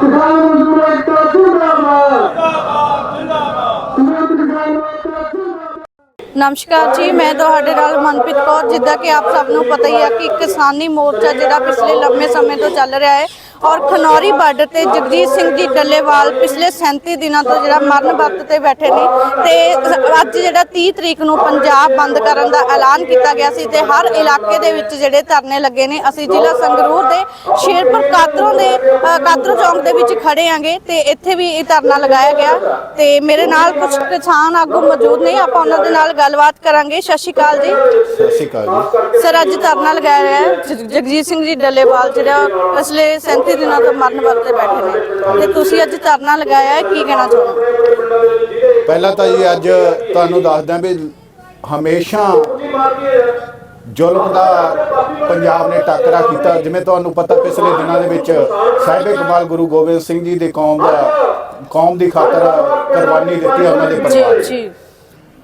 ਕਿਸਾਨ ਮਜ਼ਦੂਰ ਏਕਤਾ ਜਿੰਦਾਬਾਦ ਜਿੰਦਾਬਾਦ ਕਿਸਾਨ ਏਕਤਾ ਨਮਸਕਾਰ ਜੀ, ਮੈਂ ਤੁਹਾਡੇ ਨਾਲ ਮਨਪ੍ਰੀਤ ਕੌਰ, ਜਿੱਦਾਂ ਕਿ ਆਪ ਸਭ ਨੂੰ ਪਤਾ ਹੀ ਹੈ ਕਿ ਕਿਸਾਨੀ ਮੋਰਚਾ ਜਿਹੜਾ ਪਿਛਲੇ ਲੰਮੇ ਸਮੇਂ ਤੋਂ ਚੱਲ ਰਿਹਾ ਹੈ ਔਰ ਖਨੌਰੀ ਬਾਰਡਰ ਤੇ ਜਗਜੀਤ ਸਿੰਘ ਜੀ ਡੱਲੇਵਾਲ ਪਿਛਲੇ 37 ਦਿਨਾਂ ਤੋਂ ਜਿਹੜਾ ਮਰਨ ਵਰਤ ਤੇ ਬੈਠੇ ਨੇ ਤੇ ਅੱਜ ਜਿਹੜਾ 30 ਤਰੀਕ ਨੂੰ ਪੰਜਾਬ ਬੰਦ ਕਰਨ ਦਾ ਐਲਾਨ ਕੀਤਾ ਗਿਆ ਸੀ ਤੇ ਹਰ ਇਲਾਕੇ ਦੇ ਵਿੱਚ ਜਿਹੜੇ ਧਰਨੇ ਲੱਗੇ ਨੇ ਅਸੀਂ ਜ਼ਿਲ੍ਹਾ ਸੰਗਰੂਰ ਦੇ ਸ਼ੇਰਪੁਰ ਕਾਤਰੋਂ ਦੇ ਅ, ਕਾਤਰੋਂ ਚੌਂਕ ਦੇ ਵਿੱਚ ਖੜੇ ਆਂਗੇ ਤੇ ਇੱਥੇ ਵੀ ਇਹ ਧਰਨਾ ਲਗਾਇਆ ਗਿਆ ਤੇ ਮੇਰੇ ਨਾਲ ਕੁਝ ਕਿਸਾਨ ਆਗੂ ਮੌਜੂਦ ਨੇ ਆਪਾਂ ਉਹਨਾਂ ਦੇ ਨਾਲ ਗੱਲਬਾਤ ਕਰਾਂਗੇ। ਸਤਿ ਸ਼੍ਰੀ ਅਕਾਲ ਜੀ। ਸਤਿ ਸ਼੍ਰੀ ਅਕਾਲ ਜੀ। ਸਰ ਅੱਜ ਧਰਨਾ ਲਗਾਇਆ ਹੈ। ਜਗਜੀਤ ਸਿੰਘ ਜੀ ਡੱਲੇਵਾਲ ਜਿਹੜਾ ਪਿਛਲੇ 37 ਦਿਨਾਂ ਤੋਂ ਮਰਨ ਵਰਤ ਬੈਠੇ ਨੇ। ਤੇ ਤੁਸੀਂ ਅੱਜ ਧਰਨਾ ਲਗਾਇਆ ਹੈ ਕੀ ਕਹਿਣਾ ਚਾਹੁੰਦੇ ਪਹਿਲਾਂ ਤਾਂ ਜੀ ਅੱਜ ਤੁਹਾਨੂੰ ਦੱਸਦਾ ਵੀ ਹਮੇਸ਼ਾ ਜ਼ੁਲਮ ਦਾ ਪੰਜਾਬ ਨੇ ਟਾਕਰਾ ਕੀਤਾ। ਜਿਵੇਂ ਤੁਹਾਨੂੰ ਪਤਾ ਪਿਛਲੇ ਦਿਨਾਂ ਦੇ ਵਿੱਚ ਸਾਹਿਬੇ ਕਮਾਲ ਗੁਰੂ ਗੋਬਿੰਦ ਸਿੰਘ ਜੀ ਦੇ ਕੌਮ ਦਾ ਕੌਮ ਦੀ ਖਾਤਰ ਕੁਰਬਾਨੀ ਦਿੱਤੀ ਉਹਨਾਂ ਦੇ ਪਰਿਵਾਰ ਜੀ।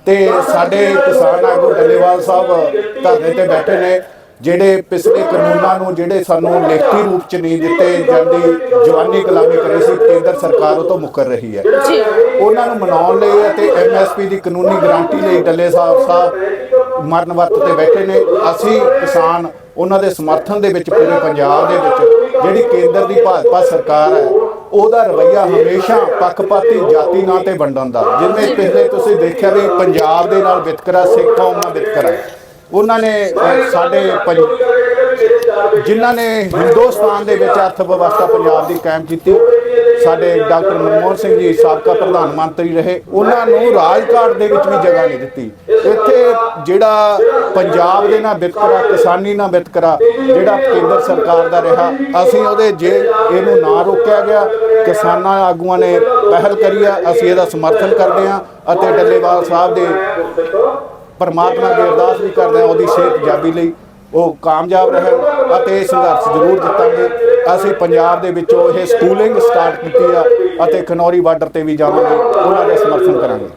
ਤੇ ਸਾਡੇ ਕਿਸਾਨ ਆਗੂ ਡੱਲੇਵਾਲ ਸਾਹਿਬ ਧਰਨੇ ਤੇ ਬੈਠੇ ਨੇ। ਜਿਹੜੇ ਪਿਛਲੇ ਕਾਨੂੰਨਾਂ ਨੂੰ ਜਿਹੜੇ ਸਾਨੂੰ ਲਿਖਤੀ ਰੂਪ ਚ ਨਹੀਂ ਦਿੱਤੇ ਜਾਂਦੀ ਜਵਾਨੀ ਗੁਲਾਮੀ ਕਰੇ ਸੀ ਕੇਂਦਰ ਸਰਕਾਰ ਉਹ ਤੋਂ ਮੁੱਕਰ ਰਹੀ ਹੈ। ਜੀ। ਉਹਨਾਂ ਨੂੰ ਮਨਾਉਣ ਲਈ ਅਤੇ ਐਮਐਸਪੀ ਦੀ ਕਾਨੂੰਨੀ ਗਾਰੰਟੀ ਲਈ ਡੱਲੇ ਸਾਹਿਬ ਸਾਹਿਬ ਮਰਨ ਵਰਤ ਤੇ ਬੈਠੇ ਨੇ। ਅਸੀਂ ਕਿਸਾਨ ਉਹਨਾਂ ਦੇ ਸਮਰਥਨ ਦੇ ਵਿੱਚ ਪੂਰੇ ਪੰਜਾਬ ਦੇ ਵਿੱਚ ਜਿਹੜੀ ਕੇਂਦਰ ਦੀ ਭਾਜਪਾ ਸਰਕਾਰ ਹੈ ਉਹਦਾ ਰਵੱਈਆ ਹਮੇਸ਼ਾ ਪੱਖਪਾਤੀ ਜਾਤੀ ਨਾਂ ਤੇ ਵੰਡਣ ਦਾ। ਜਿਵੇਂ ਪਿਛਲੇ ਤੁਸੀਂ ਦੇਖਿਆ ਵੀ ਪੰਜਾਬ ਦੇ ਨਾਲ ਵਿਤਕਰਾ ਸਿੱਖ ਕੌਮ ਨਾਲ ਵਿਤਕਰਾ। ਉਹਨਾਂ ਨੇ ਸਾਡੇ ਪੰਜ- ਜਿਨ੍ਹਾਂ ਨੇ ਹਿੰਦੁਸਤਾਨ ਦੇ ਵਿੱਚ ਅਰਥ ਵਿਵਸਥਾ ਪੰਜਾਬ ਦੀ ਕਾਇਮ ਕੀਤੀ, ਸਾਡੇ ਡਾਕਟਰ ਮਨਮੋਹਨ ਸਿੰਘ ਜੀ ਸਾਬਕਾ ਪ੍ਰਧਾਨ ਮੰਤਰੀ ਰਹੇ, ਉਹਨਾਂ ਨੂੰ ਰਾਜਕਾਟ ਦੇ ਵਿੱਚ ਵੀ ਜਗ੍ਹਾ ਨਹੀਂ ਦਿੱਤੀ। ਇੱਥੇ ਜਿਹੜਾ ਪੰਜਾਬ ਦੇ ਨਾਲ ਵਿਤਕਰਾ ਕਿਸਾਨੀ ਨਾਲ ਵਿਤਕਰਾ ਜਿਹੜਾ ਕੇਂਦਰ ਸਰਕਾਰ ਦਾ ਰਿਹਾ, ਅਸੀਂ ਉਹਦੇ ਜੇ ਇਹਨੂੰ ਨਾ ਰੋਕਿਆ ਗਿਆ, ਕਿਸਾਨਾਂ ਆਗੂਆਂ ਨੇ ਪਹਿਲ ਕਰੀ ਆ, ਅਸੀਂ ਇਹਦਾ ਸਮਰਥਨ ਕਰਦੇ ਹਾਂ ਅਤੇ ਡੱਲੇਵਾਲ ਸਾਹਿਬ ਦੇ ਪਰਮਾਤਮਾ ਦੀ ਅਰਦਾਸ ਵੀ ਕਰਦੇ ਹਾਂ, ਉਹਦੀ ਸਿਹਤ ਜਾਬੀ ਲਈ ਉਹ ਕਾਮਯਾਬ ਰਹਿਣ ਅਤੇ ਇਹ ਸੰਘਰਸ਼ ਜ਼ਰੂਰ ਜਿੱਤਾਂਗੇ। ਅਸੀਂ ਪੰਜਾਬ ਦੇ ਵਿੱਚੋਂ ਇਹ ਸਕੂਲਿੰਗ ਸਟਾਰਟ ਕੀਤੀ ਆ ਅਤੇ ਖਨੌਰੀ ਬਾਰਡਰ ਤੇ ਵੀ ਜਾਵਾਂਗੇ, ਉਹਨਾਂ ਦਾ ਸਮਰਥਨ ਕਰਾਂਗੇ।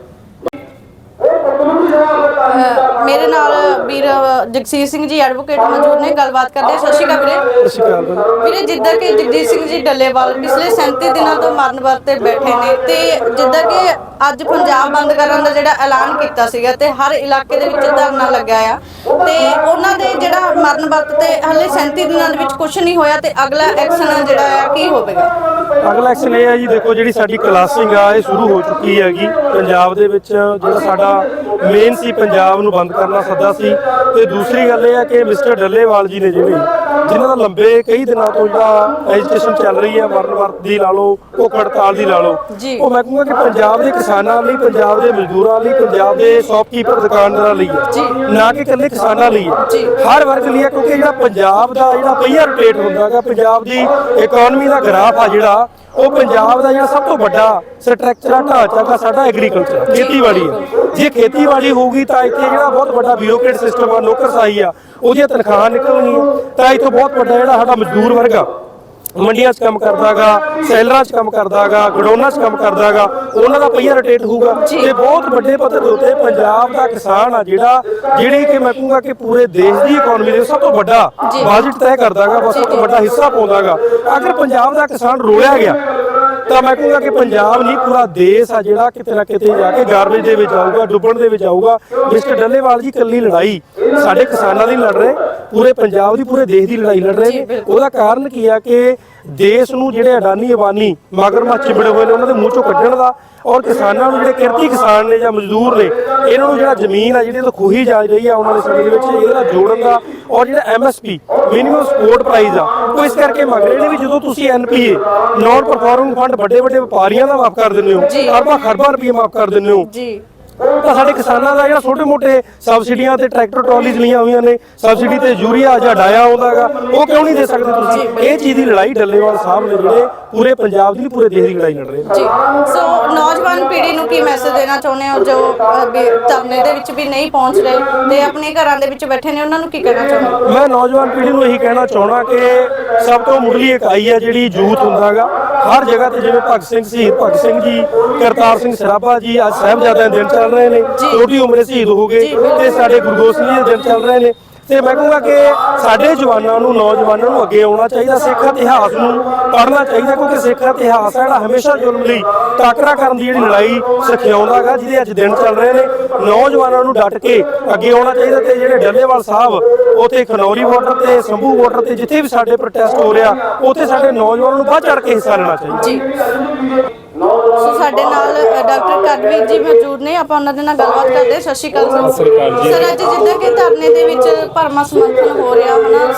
ਮੇਰੇ ਨਾਲ ਵੀਰ ਜਗਸੀਰ ਸਿੰਘ ਜੀ ਐਡਵੋਕੇਟ ਮੌਜੂਦ ਨੇ ਗੱਲਬਾਤ ਕਰਦੇ ਹਾਂ। ਸਤਿ ਸ਼੍ਰੀ ਅਕਾਲ ਵੀਰੇ ਸਤਿ ਸ਼੍ਰੀ ਅਕਾਲ। ਵੀਰੇ ਜਿੱਦਾਂ ਕਿ ਜਗਜੀਤ ਸਿੰਘ ਜੀ ਡੱਲੇਵਾਲ ਪਿਛਲੇ 37 ਦਿਨਾਂ ਤੋਂ ਮਰਨ ਵਰਤ ਤੇ ਬੈਠੇ ਨੇ ਤੇ ਜਿੱਦਾਂ ਕਿ ਅੱਜ ਪੰਜਾਬ ਬੰਦ ਕਰਨ ਦਾ ਜਿਹੜਾ ਐਲਾਨ ਕੀਤਾ ਸੀਗਾ ਤੇ ਹਰ ਇਲਾਕੇ ਦੇ ਵਿੱਚ ਧਰਨਾ ਲੱਗਿਆ ਆ ਤੇ ਉਹਨਾਂ ਦੇ ਜਿਹੜਾ ਮਰਨ ਵਰਤ ਤੇ ਹਲੇ 37 ਦਿਨਾਂ ਦੇ ਵਿੱਚ ਕੁਝ ਨਹੀਂ ਹੋਇਆ ਤੇ ਅਗਲਾ ਐਕਸ਼ਨ ਜਿਹੜਾ ਆ ਕੀ ਹੋਵੇਗਾ ਅਗਲਾ ਐਕਸ਼ਨ ਇਹ ਹੈ ਜੀ ਦੇਖੋ ਜਿਹੜੀ ਸਾਡੀ ਕਲਾਸਿੰਗ ਆ ਇਹ ਸ਼ੁਰੂ ਹੋ ਚੁੱਕੀ ਹੈਗੀ ਪੰਜਾਬ ਦੇ ਵਿੱਚ ਜਿਹੜਾ ਸਾਡਾ ਮੇਨ ਸੀ ਪੰਜਾਬ ਨੂੰ ਬੰਦ ਕਰਨ ਸੱਦਾ ਸੀ ਤੇ ਦੂਸਰੀ ਗੱਲ ਇਹ ਹੈ ਕਿ ਮਿਸਟਰ ਡੱਲੇਵਾਲ ਜੀ ਨੇ ਜਿਹੜੇ ਜਿਨ੍ਹਾਂ ਦਾ ਲੰਬੇ ਕਈ ਦਿਨਾਂ ਤੋਂ ਜਿਹੜਾ ਐਜੀਟੇਸ਼ਨ ਚੱਲ ਰਹੀ ਹੈ ਮਰਨ ਵਰਤ ਦੀ ਲਾ ਲਓ ਉਹ ਹੜਤਾਲ ਦੀ ਲਾ ਲਓ। ਉਹ ਮੈਂ ਕਹੂੰਗਾ ਕਿ ਪੰਜਾਬ ਦੇ ਕਿਸਾਨਾਂ ਲਈ ਪੰਜਾਬ ਦੇ ਮਜ਼ਦੂਰਾਂ ਲਈ ਪੰਜਾਬ ਦੇ ਸ਼ੌਪਕੀਪਰ ਦੁਕਾਨਦਾਰਾਂ ਲਈ। ਹੈ ਨਾ ਕਿ ਇਕੱਲੇ ਕਿਸਾਨਾਂ ਲਈ ਹੈ। ਹਰ ਵਰਗ ਲਈ ਹੈ ਕਿਉਂਕਿ ਜਿਹੜਾ ਪੰਜਾਬ ਦਾ ਜਿਹੜਾ ਪਹੀਆ ਰੋਟੇਟ ਹੁੰਦਾਗਾ ਪੰਜਾਬ ਦੀ ਇਕਨੋਮੀ ਦਾ ਗ੍ਰਾਫ ਆ ਜਿਹੜਾ ਉਹ ਪੰਜਾਬ ਦਾ ਜਿਹੜਾ ਸਭ ਤੋਂ ਵੱਡਾ ਸਟਰਕਚਰ ਆ ਢਾਂਚਾ ਦਾ ਸਾਡਾ ਐਗਰੀਕਲਚਰ ਖੇਤੀਬਾੜੀ ਹੈ ਜੇ ਖੇਤੀਬਾੜੀ ਹੋਊਗੀ ਤਾਂ ਇੱਥੇ ਜਿਹੜਾ ਬਹੁਤ ਵੱਡਾ ਬਿਊਰੋਕਰੇਟ ਸਿਸਟਮ ਆ ਨੌਕਰਸ਼ਾਹੀ ਆ ਉਹਦੀਆਂ ਤਨਖਾਹਾਂ ਨਿਕਲਣਗੀਆਂ। ਤਾਂ ਇੱਥੋਂ ਬਹੁਤ ਵੱਡਾ ਜਿਹੜਾ ਸਾਡਾ ਮਜ਼ਦੂਰ ਵਰਗ ਆ ਮੰਡੀਆਂ 'ਚ ਕੰਮ ਕਰਦਾਗਾ ਸੈਲਰਾਂ 'ਚ ਕੰਮ ਕਰਦਾਗਾ ਗਡੌਨਾਂ 'ਚ ਕੰਮ ਕਰਦਾਗਾ ਉਹਨਾਂ ਦਾ ਪਈਆ ਰੋਟੇਟ ਹੋਊਗਾ। ਤੇ ਬਹੁਤ ਵੱਡੇ ਪੱਧਰ ਦੇ ਉੱਤੇ ਪੰਜਾਬ ਦਾ ਕਿਸਾਨ ਆ ਜਿਹੜਾ ਜਿਹੜੀ ਕਿ ਮੈਂ ਕਹੂੰਗਾ ਕਿ ਪੂਰੇ ਦੇਸ਼ ਦੀ ਇਕਨੋਮੀ ਦੇ ਸਭ ਤੋਂ ਵੱਡਾ। ਬਜਟ ਤੈਅ ਕਰਦਾਗਾ ਸਭ ਤੋਂ ਵੱਡਾ ਹਿੱਸਾ ਪਾਉਂਦਾਗਾ। ਅਗਰ ਪੰਜਾਬ ਦਾ ਕਿਸਾਨ ਰੋਲਿਆ ਗਿਆ ਤਾਂ ਮੈਂ ਕਹੂੰਗਾ ਕਿ ਪੰਜਾਬ ਨਹੀਂ, ਪੂਰਾ ਦੇਸ਼ ਆ ਜਿਹੜਾ ਕਿਤੇ ਨਾ ਕਿਤੇ ਜਾ ਕੇ ਗਾਰਬੇਜ ਦੇ ਵਿੱਚ ਆਊਗਾ, ਡੁੱਬਣ ਦੇ ਵਿੱਚ ਆਊਗਾ। ਮਿਸਟਰ ਡੱਲੇਵਾਲ ਜੀ ਕੱਲੀ ਲੜਾਈ ਸਾਡੇ ਕਿਸਾਨਾਂ ਦੀ ਲੜ ਰਹੇ। ਪੂਰੇ ਪੰਜਾਬ ਦੀ ਪੂਰੇ ਦੇਸ਼ ਦੀ ਲੜਾਈ ਲੜ ਰਹੇ ਨੇ। ਉਹਦਾ ਕਾਰਨ ਕੀ ਆ ਕਿ ਦੇਸ਼ ਨੂੰ ਜਿਹੜੇ ਅਡਾਨੀ ਅਬਾਨੀ ਮਗਰਮੱਛ ਚਿਬੜੇ ਹੋਏ ਨੇ ਉਹਨਾਂ ਦੇ ਮੂੰਹ ਚੋਂ ਕੱਢਣ ਦਾ ਔਰ ਕਿਸਾਨਾਂ ਨੂੰ ਜਿਹੜੇ ਕਿਰਤੀ ਕਿਸਾਨ ਨੇ ਜਾਂ ਮਜ਼ਦੂਰ ਨੇ ਇਹਨਾਂ ਨੂੰ ਜਿਹੜਾ ਜ਼ਮੀਨ ਆ ਜਿਹੜੀ ਉਹ ਖੋਹੀ ਜਾ ਰਹੀ ਆ ਉਹਨਾਂ ਦੇ ਸਮੇਂ ਦੇ ਵਿੱਚ ਇਹਦੇ ਜੋੜਨ ਦਾ ਔਰ ਜਿਹੜਾ ਐਮਐਸਪੀ ਮਿਨੀਮਮ ਸਪੋਰਟ ਪ੍ਰਾਈਸ ਆ ਉਹ ਇਸ ਕਰਕੇ ਮੰਗ ਰਹੇ ਨੇ ਵੀ ਜਦੋਂ ਤੁਸੀਂ ਐਨਪੀਏ ਨਾਨ ਪਰਫਾਰਮਿੰਗ ਫੰਡ ਵੱਡੇ ਵੱਡੇ ਵਪਾਰੀਆਂ ਦਾ ਮਾਫ ਕਰ ਦਿੰਦੇ। ਹੋ ਅਰਬਾਂ ਖਰਬਾਂ ਰੁਪਏ ਮਾਫ ਕਰ ਦਿੰਦੇ ਹੋ ਜੀ ਤਾਂ ਸਾਡੇ ਕਿਸਾਨਾਂ ਦਾ ਜਿਹੜਾ ਛੋਟੇ ਮੋਟੇ ਸਬਸਿਡੀਆਂ ਤੇ ਟਰੈਕਟਰ ਟਰਾਲੀਜ਼ ਲਈਆਂ ਹੋਈਆਂ ਨੇ ਸਬਸਿਡੀ ਤੇ ਯੂਰੀਆ ਜਾਂ ਡਾਇਆ ਆਉਂਦਾਗਾ ਉਹ ਕਿਉਂ ਨਹੀਂ ਦੇ ਸਕਦੇ ਤੁਸੀਂ? ਇਹ ਚੀਜ਼ ਦੀ ਲੜਾਈ ਡੱਲੇਵਾਲ ਸਾਹਿਬ ਨੇ ਜਿਹੜੇ ਪੂਰੇ ਪੰਜਾਬ ਦੀ ਪੂਰੇ ਦੇਸ਼ ਦੀ ਲੜਾਈ ਲੜ ਰਹੇ ਨੇ। ਜੀ ਸੋ ਨੌਜਵਾਨ ਪੀੜ੍ਹੀ ਨੂੰ ਕੀ ਮੈਸੇਜ ਦੇਣਾ ਚਾਹੁੰਦੇ ਹੋ? ਜੋ ਧਰਨੇ ਦੇ ਵਿੱਚ ਵੀ ਨਹੀਂ ਪਹੁੰਚ ਰਹੇ ਤੇ ਆਪਣੇ ਘਰਾਂ ਦੇ ਵਿੱਚ ਬੈਠੇ ਨੇ ਉਹਨਾਂ ਨੂੰ ਕੀ ਕਹਿਣਾ ਚਾਹੁੰਦੇ ਮੈਂ ਨੌਜਵਾਨ ਪੀੜ੍ਹੀ ਨੂੰ ਇਹੀ ਕਹਿਣਾ ਚਾਹਣਾ ਕਿ ਸਭ ਤੋਂ ਮੁੱਢਲੀ ਇਕਾਈ ਹੈ ਜਿਹੜੀ ਯੂਥ ਹੁੰਦਾਗਾ ਹਰ ਜਗ੍ਹਾ ਤੇ ਜਿਵੇਂ ਭਗਤ ਸਿੰਘ ਸ਼ਹੀਦ ਭਗਤ ਸਿੰਘ ਜੀ ਕਰਤਾਰ ਸਿੰਘ ਸਰਾਭਾ ਜੀ ਅੱਜ ਸਾਹਿਬਜ਼ਾਦਿਆਂ ਦੇ ਦਿਨ ਚੱਲ ਰਹੇ ਨੇ। ਛੋਟੀ ਉਮਰੇ ਸ਼ਹੀਦ ਹੋ ਗਏ। ਤੇ ਸਾਡੇ ਗੁਰੂ ਗੋਬਿੰਦ ਸਿੰਘ ਜੀ ਦੇ ਦਿਨ ਚੱਲ ਰਹੇ ਨੇ ਤੇ ਮੈਂ ਕਹੂੰਗਾ ਕਿ ਸਾਡੇ ਜਵਾਨਾਂ ਨੂੰ, ਨੌਜਵਾਨਾਂ ਨੂੰ ਅੱਗੇ ਆਉਣਾ ਚਾਹੀਦਾ, ਸਿੱਖ ਇਤਿਹਾਸ ਨੂੰ ਪੜ੍ਹਨਾ ਚਾਹੀਦਾ, ਕਿਉਂਕਿ ਸਿੱਖ ਇਤਿਹਾਸ ਹੈ ਜਿਹੜਾ ਹਮੇਸ਼ਾ ਜ਼ੁਲਮ ਲਈ ਟਾਕਰਾ ਕਰਨ ਦੀ ਜਿਹੜੀ ਲੜਾਈ ਸਿਖਾਉਂਦਾਗਾ ਜਿਹਦੇ ਅੱਜ ਦਿਨ ਚੱਲ ਰਹੇ ਨੇ। ਨੌਜਵਾਨਾਂ ਨੂੰ ਡਟ ਕੇ ਅੱਗੇ ਆਉਣਾ ਚਾਹੀਦਾ ਤੇ ਜਿਹੜੇ ਡੱਲੇਵਾਲ ਸਾਹਿਬ, ਉਥੇ ਖਨੌਰੀ ਬਾਰਡਰ ਤੇ, ਸੰਭੂ ਬਾਰਡਰ ਤੇ ਜਿੱਥੇ ਵੀ ਸਾਡੇ ਪ੍ਰੋਟੈਸਟ ਹੋ ਰਿਹਾ, ਉਥੇ ਸਾਡੇ ਨੌਜਵਾਨਾਂ ਨੂੰ ਵੱਧ ਚੜ ਕੇ ਹਿੱਸਾ ਲੈਣਾ ਚਾਹੀਦਾ। ਜੀ। ਸੋ ਸਾਡੇ ਨਾਲ ਡਾਕਟਰ ਕਰਵੀਰ ਜੀ ਮੌਜੂਦ ਨੇ। ਆਪਾਂ ਉਹਨਾਂ ਦੇ ਨਾਲ ਗੱਲਬਾਤ ਕਰਦੇ ਹਾਂ। ਸਤਿ ਸ਼੍ਰੀ ਅਕਾਲ ਸਰ। ਸ਼੍ਰੀ ਅੱਜ ਜਿੱਦਾਂ ਕਿ ਧਰਨੇ ਦੇ ਵਿੱਚ ਭਰਮਾ ਸਮਰਥਨ ਹੋ ਰਿਹਾ ਹਨਾ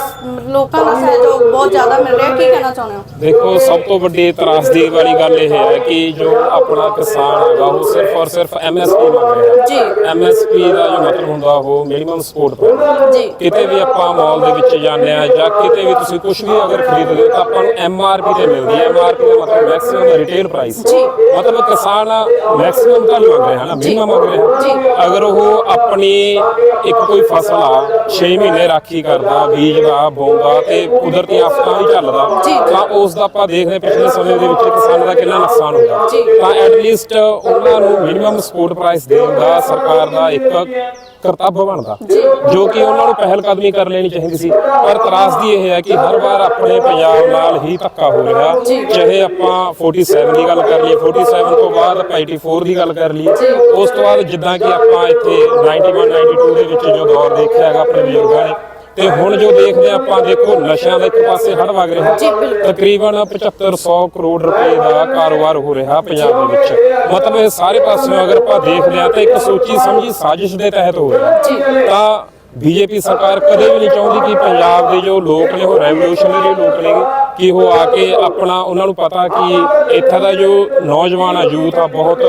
ਲੋਕਾਂ ਦਾ ਸਹਿਯੋਗ ਬਹੁਤ ਜ਼ਿਆਦਾ ਮਿਲ ਰਿਹਾ। ਕੀ ਕਹਿਣਾ ਚਾਹੁੰਦੇ ਹੋ? ਦੇਖੋ ਸਭ ਤੋਂ ਵੱਡੀ ਤਰਾਸਦੀ ਵਾਲੀ ਗੱਲ ਇਹ ਹੈ ਕਿ ਜੋ ਆਪਣਾ ਕਿਸਾਨ ਹੈਗਾ ਉਹ ਸਿਰਫ ਔਰ ਸਿਰਫ ਐਮਐਸਪੀ ਮੰਗ ਰਿਹਾ ਜੀ। ਐਮਐਸਪੀ ਦਾ ਜੋ ਮਤਲਬ ਹੁੰਦਾ ਉਹ ਮਿਨੀਮਮ ਸਪੋਰਟ ਪ੍ਰਾਈਸ ਜੀ। ਕਿਤੇ ਵੀ ਆਪਾਂ ਮਾਲ ਦੇ ਵਿੱਚ ਜਾਂਦੇ ਆ ਜਾਂ ਕਿਤੇ ਵੀ ਤੁਸੀਂ ਕੁਝ ਵੀ ਅਗਰ ਖਰੀਦਦੇ ਹੋ ਤਾਂ ਆਪਾਂ ਨੂੰ ਐਮਆਰਪੀ ਤੇ ਮਿਲਦੀ ਹੈ। ਐਮਆਰਪੀ ਦਾ ਮਤਲਬ ਮੈਕਸਿਮਮ ਰਿਟੇਲ ਪ੍ਰਾਈਸ ਜੀ। ਮਤਲਬ ਕਿਸਾਨ ਮੈਕਸਿਮਮ ਤਾਂ ਮੰਗ ਰਿਹਾ ਨਾ ਮਿਨੀਮਮ ਮੰਗ ਰਿਹਾ। ਅਗਰ ਉਹ ਆਪਣੀ ਇੱਕ ਕੋਈ ਫਸਲ ਆ 6 ਮਹੀਨੇ ਰਾਖੀ ਕਰਦਾ ਬੀਜਦਾ ਬੋਂਦਾ ਤੇ ਕੁਦਰਤੀ ਆਫਤਾਂ ਵੀ ਝੱਲਦਾ ਜੀ। ਤਾਂ ਉਸ ਦਾ ਆਪਾਂ ਦੇਖਦੇ ਪਿਛਲੇ ਸਮੇਂ ਦੇ ਵਿੱਚ ਕਿਸਾਨਾਂ ਦਾ ਕਿੰਨਾ ਨੁਕਸਾਨ ਹੁੰਦਾ। ਤਾਂ ਐਟ ਲੀਸਟ ਉਹਨਾਂ ਨੂੰ ਮਿਨੀਮਮ ਸਪੋਰਟ ਪ੍ਰਾਈਸ ਦੇਣ ਦਾ ਸਰਕਾਰ ਦਾ ਇੱਕ ਕਰਤੱਵ ਬਣਦਾ। ਜੋ। ਕਿ ਉਹਨਾਂ ਨੂੰ ਪਹਿਲ ਕਦਮੀ ਕਰ ਲੈਣੀ ਚਾਹੀਦੀ ਸੀ। ਪਰ ਤਰਾਸਦੀ ਇਹ ਹੈ ਕਿ ਹਰ ਵਾਰ ਆਪਣੇ ਪੰਜਾਬ ਨਾਲ ਹੀ ਧੱਕਾ ਹੋ ਰਿਹਾ। ਚਾਹੇ ਆਪਾਂ 47 ਦੀ ਗੱਲ ਕਰ ਲਈਏ 47 ਤੋਂ ਬਾਅਦ ਆਪਾਂ 84 ਦੀ ਗੱਲ ਕਰ ਲਈਏ। ਉਸ ਤੋਂ ਬਾਅਦ ਜਿੱਦਾਂ ਕਿ ਆਪਾਂ ਇੱਥੇ 91 92 ਦੇ ਵਿੱਚ ਜੋ ਦੌਰ ਦੇਖਿਆ ਹੈਗਾ ਆਪਣੇ ਬਜ਼ੁਰਗਾਂ ਨੇ ਤੇ ਹੁਣ ਜੋ ਦੇਖਦੇ ਆਪਾਂ ਦੇਖੋ ਨਸ਼ਿਆਂ ਦਾ ਇੱਕ ਪਾਸੇ ਹੜ ਵਗ ਰਿਹਾ। ਤਕਰੀਬਨ 7500 ਕਰੋੜ ਰੁਪਏ ਦਾ ਕਾਰੋਬਾਰ ਹੋ ਰਿਹਾ ਪੰਜਾਬ ਦੇ ਵਿੱਚ। ਮਤਲਬ ਇਹ ਸਾਰੇ ਪਾਸਿਓਂ ਅਗਰ ਆਪਾਂ ਦੇਖਦੇ ਹਾਂ ਤਾਂ ਇੱਕ ਸੋਚੀ ਸਮਝੀ ਸਾਜ਼ਿਸ਼ ਦੇ ਤਹਿਤ ਹੋ ਰਿਹਾ। ਤਾਂ ਬੀਜੇਪੀ ਸਰਕਾਰ ਕਦੇ ਵੀ ਨਹੀਂ ਚਾਹੁੰਦੀ ਕਿ ਪੰਜਾਬ ਦੇ ਜੋ ਲੋਕ ਨੇ ਉਹ ਰੈਵੋਲੂਸ਼ਨਰੀ ਲੋਕ ਨੇ ਕਿ ਉਹ ਆ ਕੇ ਆਪਣਾ ਉਹਨਾਂ ਨੂੰ ਪਤਾ ਕਿ ਇੱਥੇ ਦਾ ਜੋ ਨੌਜਵਾਨ ਆ, ਯੂਥ ਆ, ਬਹੁਤ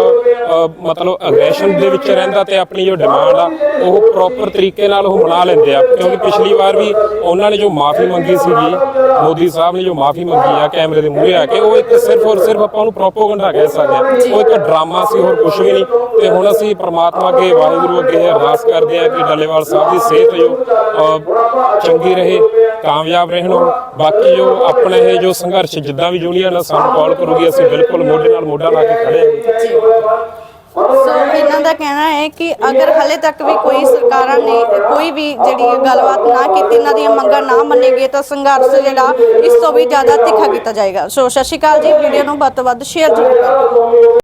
ਮਤਲਬ ਅਗਰੈਸ਼ਨ ਦੇ ਵਿੱਚ ਰਹਿੰਦਾ ਤੇ ਆਪਣੀ ਜੋ ਡਿਮਾਂਡ ਆ, ਉਹ ਪ੍ਰੋਪਰ ਤਰੀਕੇ ਨਾਲ ਉਹ ਬਣਾ ਲੈਂਦੇ ਆ। ਕਿਉਂਕਿ ਪਿਛਲੀ ਵਾਰ ਵੀ ਉਹਨਾਂ ਨੇ ਜੋ ਮਾਫੀ ਮੰਗੀ ਸੀਗੀ, ਮੋਦੀ ਸਾਹਿਬ ਨੇ ਜੋ ਮਾਫੀ ਮੰਗੀ ਆ ਕੈਮਰੇ ਦੇ ਮੂਹਰੇ ਆ ਕੇ, ਉਹ ਇੱਕ ਸਿਰਫ ਔਰ ਸਿਰਫ ਆਪਾਂ ਨੂੰ ਪ੍ਰੋਪੋਗੈਂਡਾ ਕਹਿ ਸਕਦੇ ਆ। ਉਹ ਇੱਕ ਡਰਾਮਾ ਸੀ, ਹੋਰ ਕੁਝ ਵੀ ਨਹੀਂ। ਤੇ ਹੁਣ ਅਸੀਂ ਪ੍ਰਮਾਤਮਾ ਅੱਗੇ, ਵਾਹਿਗੁਰੂ ਅੱਗੇ ਅਰਦਾਸ ਕਰਦੇ ਆ ਕਿ ਡੱਲੇਵਾਲ ਸਾਹਿਬ ਦੀ ਸਿਹਤ ਜੋ ਚੰਗੀ ਰਹੇ, ਕਾਮਯਾਬ ਰਹਿਣ ਬਾਕੀ ਜੋ ਆਪਣੇ ਇਹ ਜੋ ਸੰਘਰਸ਼ ਜਿੱਦਾਂ ਵੀ ਯੂਨੀਅਨ ਸਾਨੂੰ ਕਾਲ ਕਰੂਗੀ, ਅਸੀਂ ਬਿਲਕੁਲ ਮੋਢੇ ਨਾਲ ਮੋਢਾ ਲਾ ਕੇ ਖੜੇ ਹਾਂ। ਸੋ ਇਹਨਾਂ ਦਾ ਕਹਿਣਾ ਹੈ ਕਿ ਅਗਰ ਹਲੇ ਤੱਕ ਵੀ ਕੋਈ ਸਰਕਾਰਾਂ ਨੇ ਕੋਈ ਵੀ ਜਿਹੜੀ ਗੱਲਬਾਤ ਨਾ ਕੀਤੀ, ਇਹਨਾਂ ਦੀਆਂ ਮੰਗਾਂ ਨਾ ਮੰਨੇਗੀ, ਤਾਂ ਸੰਘਰਸ਼ ਜਿਹੜਾ, ਇਸ ਤੋਂ ਵੀ ਜ਼ਿਆਦਾ ਤਿੱਖਾ ਕੀਤਾ ਜਾਏਗਾ। ਸੋ ਸਤਿ ਸ਼੍ਰੀ ਅਕਾਲ ਜੀ, ਵੀਡੀਓ ਨੂੰ ਵੱਧ ਤੋਂ ਵੱਧ ਸ਼ੇਅਰ ਜ਼ਰੂਰ ਕਰੋ।